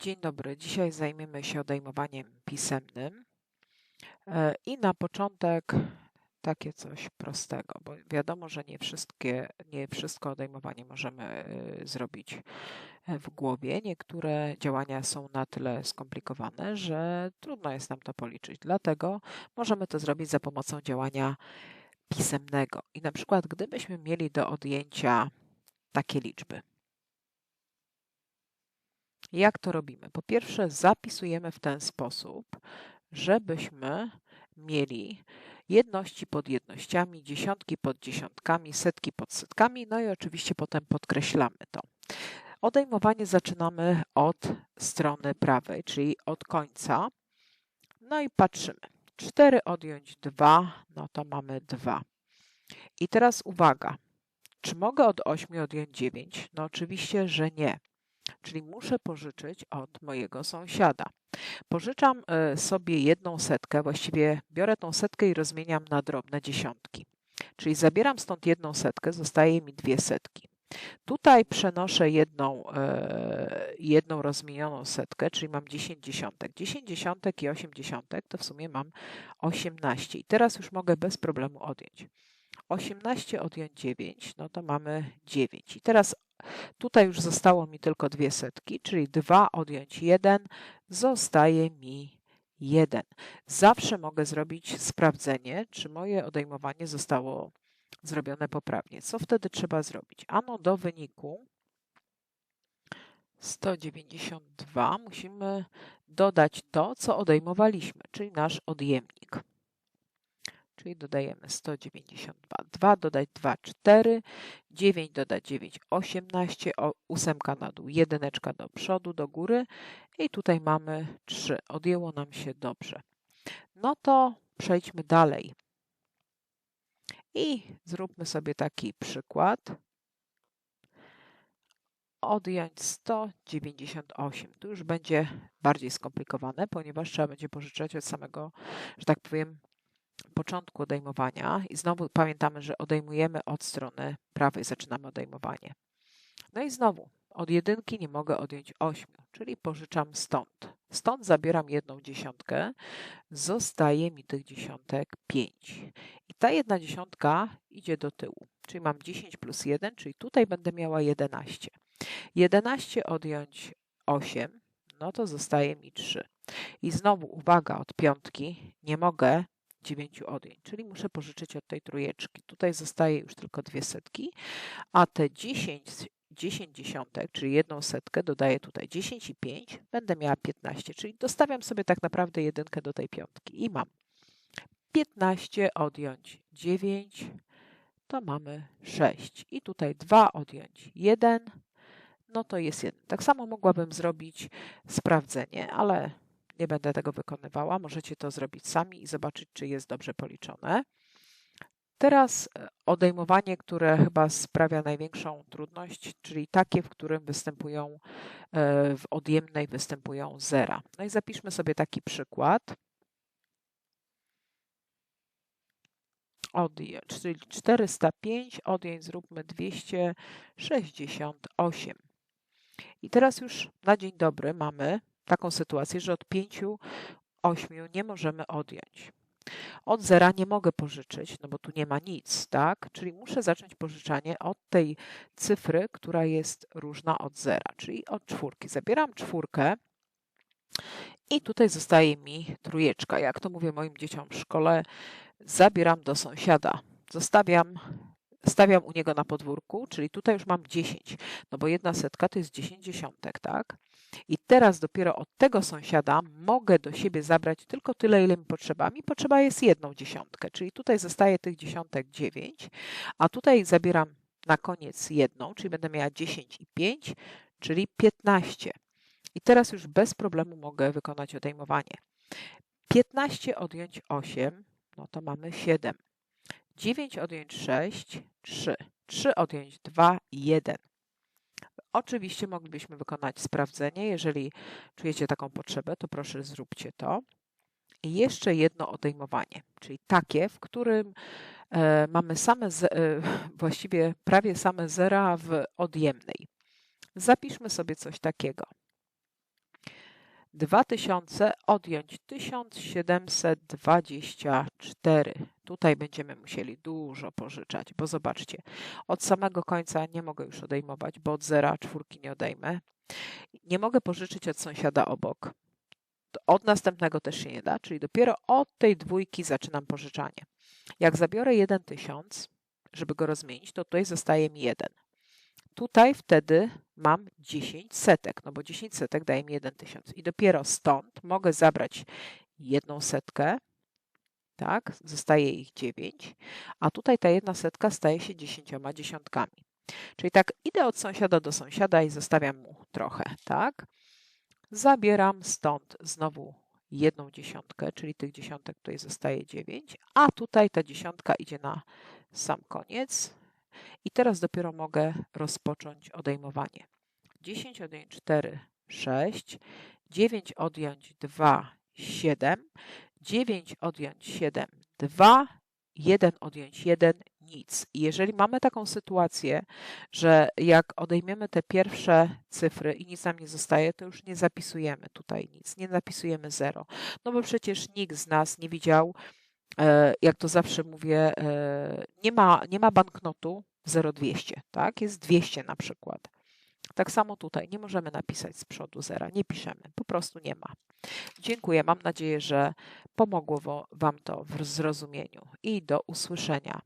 Dzień dobry. Dzisiaj zajmiemy się odejmowaniem pisemnym. E, I na początek takie coś prostego, bo wiadomo, że nie wszystkie, nie wszystko odejmowanie możemy e, zrobić e, w głowie. Niektóre działania są na tyle skomplikowane, że trudno jest nam to policzyć. Dlatego możemy to zrobić za pomocą działania pisemnego. I na przykład, gdybyśmy mieli do odjęcia takie liczby jak to robimy? Po pierwsze, zapisujemy w ten sposób, żebyśmy mieli jedności pod jednościami, dziesiątki pod dziesiątkami, setki pod setkami, no i oczywiście potem podkreślamy to. Odejmowanie zaczynamy od strony prawej, czyli od końca. No i patrzymy. 4 odjąć 2, no to mamy 2. I teraz uwaga. Czy mogę od 8 odjąć 9? No oczywiście, że nie czyli muszę pożyczyć od mojego sąsiada. Pożyczam e, sobie jedną setkę, właściwie biorę tą setkę i rozmieniam na drobne dziesiątki. Czyli zabieram stąd jedną setkę, zostaje mi dwie setki. Tutaj przenoszę jedną, e, jedną rozmienioną setkę, czyli mam 10 dziesiątek. 10 dziesiątek i 8 dziesiątek to w sumie mam 18. I teraz już mogę bez problemu odjąć. 18 odjąć 9, no to mamy 9. I teraz Tutaj już zostało mi tylko dwie setki, czyli 2 odjąć 1, zostaje mi 1. Zawsze mogę zrobić sprawdzenie, czy moje odejmowanie zostało zrobione poprawnie. Co wtedy trzeba zrobić? Ano do wyniku 192 musimy dodać to, co odejmowaliśmy, czyli nasz odjemnik czyli dodajemy 192. 2 dodać 2, 4, 9 dodać 9, 18, ósemka na dół, jedyneczka do przodu, do góry i tutaj mamy 3. Odjęło nam się dobrze. No to przejdźmy dalej. I zróbmy sobie taki przykład. Odjąć 198. Tu już będzie bardziej skomplikowane, ponieważ trzeba będzie pożyczać od samego, że tak powiem, początku odejmowania i znowu pamiętamy, że odejmujemy od strony prawej, zaczynamy odejmowanie. No i znowu, od jedynki nie mogę odjąć ośmiu, czyli pożyczam stąd. Stąd zabieram jedną dziesiątkę, zostaje mi tych dziesiątek pięć. I ta jedna dziesiątka idzie do tyłu, czyli mam 10 plus 1, czyli tutaj będę miała 11. 11 odjąć 8, no to zostaje mi 3. I znowu uwaga, od piątki nie mogę 9 odjęć, czyli muszę pożyczyć od tej trójeczki. Tutaj zostaje już tylko dwie setki, a te 10, 10 dziesiątek, czyli jedną setkę, dodaję tutaj 10 i 5, będę miała 15, czyli dostawiam sobie tak naprawdę jedynkę do tej piątki i mam 15 odjąć 9, to mamy 6. I tutaj 2 odjąć 1, no to jest 1. Tak samo mogłabym zrobić sprawdzenie, ale nie będę tego wykonywała. Możecie to zrobić sami i zobaczyć, czy jest dobrze policzone. Teraz e, odejmowanie, które chyba sprawia największą trudność, czyli takie, w którym występują e, w odjemnej występują zera. No i zapiszmy sobie taki przykład. Odjąć, czyli 405, odjąć zróbmy 268. I teraz już na dzień dobry mamy taką sytuację, że od 5, 8 nie możemy odjąć. Od zera nie mogę pożyczyć, no bo tu nie ma nic, tak? Czyli muszę zacząć pożyczanie od tej cyfry, która jest różna od zera, czyli od czwórki. Zabieram czwórkę i tutaj zostaje mi trójeczka. Jak to mówię moim dzieciom w szkole, zabieram do sąsiada. Zostawiam stawiam u niego na podwórku, czyli tutaj już mam 10, no bo jedna setka to jest 10 dziesiątek, tak? I teraz dopiero od tego sąsiada mogę do siebie zabrać tylko tyle, ile mi potrzeba. Mi potrzeba jest jedną dziesiątkę, czyli tutaj zostaje tych dziesiątek 9, a tutaj zabieram na koniec jedną, czyli będę miała 10 i 5, czyli 15. I teraz już bez problemu mogę wykonać odejmowanie. 15 odjąć 8, no to mamy 7. 9 odjąć 6, 3. 3 odjąć 2, 1. Oczywiście moglibyśmy wykonać sprawdzenie. Jeżeli czujecie taką potrzebę, to proszę zróbcie to. I jeszcze jedno odejmowanie, czyli takie, w którym e, mamy same, z, e, właściwie prawie same zera w odjemnej. Zapiszmy sobie coś takiego. 2000 odjąć 1724. Tutaj będziemy musieli dużo pożyczać, bo zobaczcie, od samego końca nie mogę już odejmować, bo od zera czwórki nie odejmę. Nie mogę pożyczyć od sąsiada obok. Od następnego też się nie da, czyli dopiero od tej dwójki zaczynam pożyczanie. Jak zabiorę 1000, żeby go rozmienić, to tutaj zostaje mi 1. Tutaj wtedy mam 10 setek, no bo 10 setek daje mi 1000. I dopiero stąd mogę zabrać jedną setkę, tak, zostaje ich 9, a tutaj ta jedna setka staje się 10 dziesiątkami. Czyli tak idę od sąsiada do sąsiada i zostawiam mu trochę, tak? Zabieram stąd znowu jedną dziesiątkę, czyli tych dziesiątek tutaj zostaje 9, a tutaj ta dziesiątka idzie na sam koniec. I teraz dopiero mogę rozpocząć odejmowanie. 10 odjąć 4, 6, 9 odjąć 2, 7, 9 odjąć 7, 2, 1 odjąć 1, nic. I jeżeli mamy taką sytuację, że jak odejmiemy te pierwsze cyfry i nic nam nie zostaje, to już nie zapisujemy tutaj nic, nie zapisujemy 0. No bo przecież nikt z nas nie widział, jak to zawsze mówię, e, nie ma, nie ma banknotu 0,200, tak? Jest 200 na przykład. Tak samo tutaj nie możemy napisać z przodu zera, nie piszemy, po prostu nie ma. Dziękuję, mam nadzieję, że pomogło Wam to w zrozumieniu i do usłyszenia.